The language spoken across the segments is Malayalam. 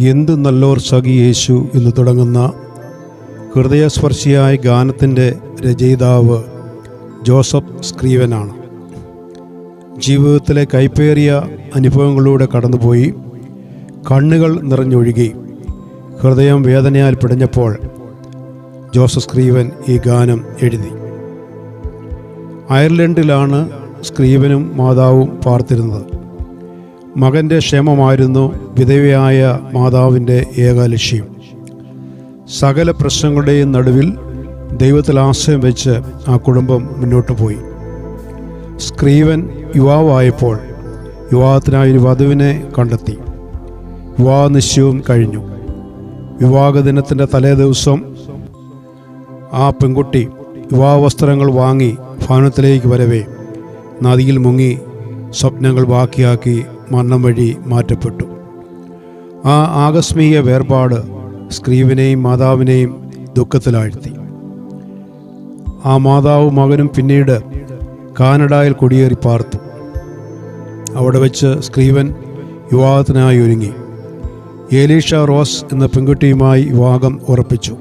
എന്ത് നല്ലോർ സഖി യേശു എന്ന് തുടങ്ങുന്ന ഹൃദയസ്പർശിയായ ഗാനത്തിന്റെ രചയിതാവ് ജോസഫ് സ്ക്രീവനാണ്. ജീവിതത്തിലെ കൈപ്പേറിയ അനുഭവങ്ങളിലൂടെ കടന്നുപോയി കണ്ണുകൾ നിറഞ്ഞൊഴുകി ഹൃദയം വേദനയാൽ പിടഞ്ഞപ്പോൾ ജോസഫ് സ്ക്രീവൻ ഈ ഗാനം എഴുതി. അയർലൻഡിലാണ് സ്ക്രീവനും മാതാവും പാർത്തിരുന്നത്. മകന്റെ ക്ഷേമമായിരുന്നു വിധവയായ മാതാവിന്റെ ഏക ലക്ഷ്യം. സകല പ്രശ്നങ്ങളുടെയും നടുവിൽ ദൈവത്തിൽ ആശ്രയം വെച്ച് ആ കുടുംബം മുന്നോട്ട് പോയി. സ്ക്രീവൻ യുവാവായപ്പോൾ വിവാഹത്തിനായി ഒരു വധുവിനെ കണ്ടെത്തി. വിവാഹ നിശ്ചയവും കഴിഞ്ഞു. വിവാഹ ദിനത്തിന്റെ തലേ ദിവസം ആ പെൺകുട്ടി വിവാഹ വസ്ത്രങ്ങൾ വാങ്ങി ഭവനത്തിലേക്ക് വരവേ. നദിയിൽ മുങ്ങി സ്വപ്നങ്ങൾ ബാക്കിയാക്കി മരണം വഴി മാറ്റപ്പെട്ടു. ആ ആകസ്മിക വേർപാട് സ്ക്രീവിനെയും മാതാവിനെയും ദുഃഖത്തിലാഴ്ത്തി. ആ മാതാവും മകനും പിന്നീട് കാനഡയിൽ കുടിയേറി പാർത്തു. അവിടെ വെച്ച് സ്ക്രീവൻ വിവാഹത്തിനായി ഒരുങ്ങി. ഏലീഷ റോസ് എന്ന പെൺകുട്ടിയുമായി വിവാഹം ഉറപ്പിച്ചു.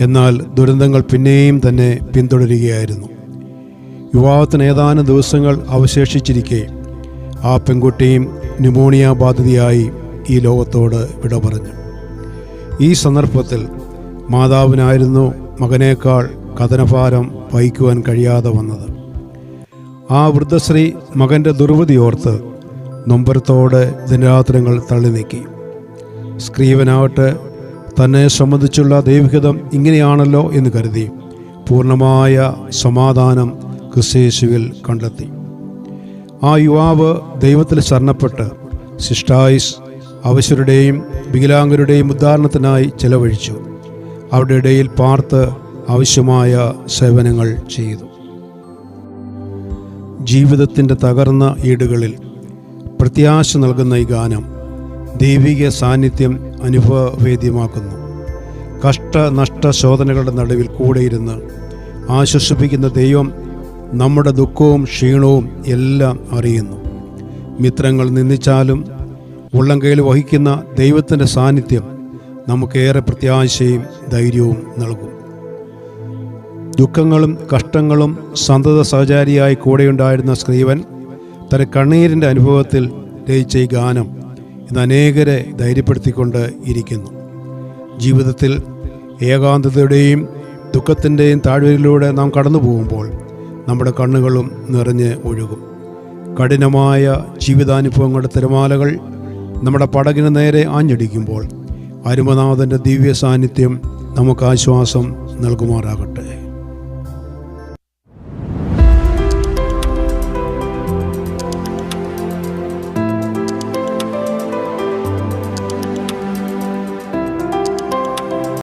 എന്നാൽ ദുരന്തങ്ങൾ പിന്നെയും തന്നെ പിന്തുടരുകയായിരുന്നു. വിവാഹത്തിന് ഏതാനും ദിവസങ്ങൾ അവശേഷിച്ചിരിക്കെ ആ പെൺകുട്ടിയും ന്യൂമോണിയ ബാധിതയായി ഈ ലോകത്തോട് വിട പറഞ്ഞു. ഈ സന്ദർഭത്തിൽ മാതാവിനായിരുന്നു മകനേക്കാൾ കഥനഭാരം വഹിക്കുവാൻ കഴിയാതെ വന്നത്. ആ വൃദ്ധശ്രീ മകന്റെ ദുർവിധിയോർത്ത് നൊമ്പരത്തോടെ ദിനരാത്രങ്ങൾ തള്ളി നീക്കി. സ്ക്രീവനാവട്ടെ തന്നെ സംബന്ധിച്ചുള്ള ദൈവികതം ഇങ്ങനെയാണല്ലോ എന്ന് കരുതി പൂർണമായ സമാധാനം ക്രിസ്യേശുവിൽ കണ്ടെത്തി. ആ യുവാവ് ദൈവത്തിൽ ശരണപ്പെട്ട് ശിഷ്ടായുസ് അവശരുടെയും വികലാംഗരുടെയും ഉദ്ധാരണത്തിനായി ചെലവഴിച്ചു. അവരുടെ ഇടയിൽ പാർത്ത് ആവശ്യമായ സേവനങ്ങൾ ചെയ്തു. ജീവിതത്തിന്റെ തകർന്ന ഈടുകളിൽ പ്രത്യാശ നൽകുന്ന ഈ ഗാനം ദൈവിക സാന്നിധ്യം അനുഭവവേദ്യമാക്കുന്നു. കഷ്ട നഷ്ട ശോധനകളുടെ നടുവിൽ കൂടെയിരുന്ന് ആശ്വസിപ്പിക്കുന്ന ദൈവം നമ്മുടെ ദുഃഖവും ക്ഷീണവും എല്ലാം അറിയുന്നു. മിത്രങ്ങൾ നിന്ദിച്ചാലും ഉള്ളംകൈയിൽ വഹിക്കുന്ന ദൈവത്തിന്റെ സാന്നിധ്യം നമുക്കേറെ പ്രത്യാശയും ധൈര്യവും നൽകും. ദുഃഖങ്ങളും കഷ്ടങ്ങളും സന്തത സഹചാരിയായി കൂടെയുണ്ടായിരുന്ന സ്ക്രീവൻ തന്റെ കണ്ണീരിന്റെ അനുഭവത്തിൽ രചിച്ച ഈ ഗാനം ഇന്ന് അനേകരെ ധൈര്യപ്പെടുത്തിക്കൊണ്ട് ഇരിക്കുന്നു. ജീവിതത്തിൽ ഏകാന്തതയുടെയും ദുഃഖത്തിന്റെയും താഴ്വരയിലൂടെ നാം കടന്നു പോകുമ്പോൾ നമ്മുടെ കണ്ണുകളും നിറഞ്ഞ് ഒഴുകും. കഠിനമായ ജീവിതാനുഭവങ്ങളുടെ തിരമാലകൾ നമ്മുടെ പടകിന് നേരെ ആഞ്ഞടിക്കുമ്പോൾ അരുമനാഥന്റെ ദിവ്യ സാന്നിധ്യം നമുക്ക് ആശ്വാസം നൽകുമാറാകട്ടെ.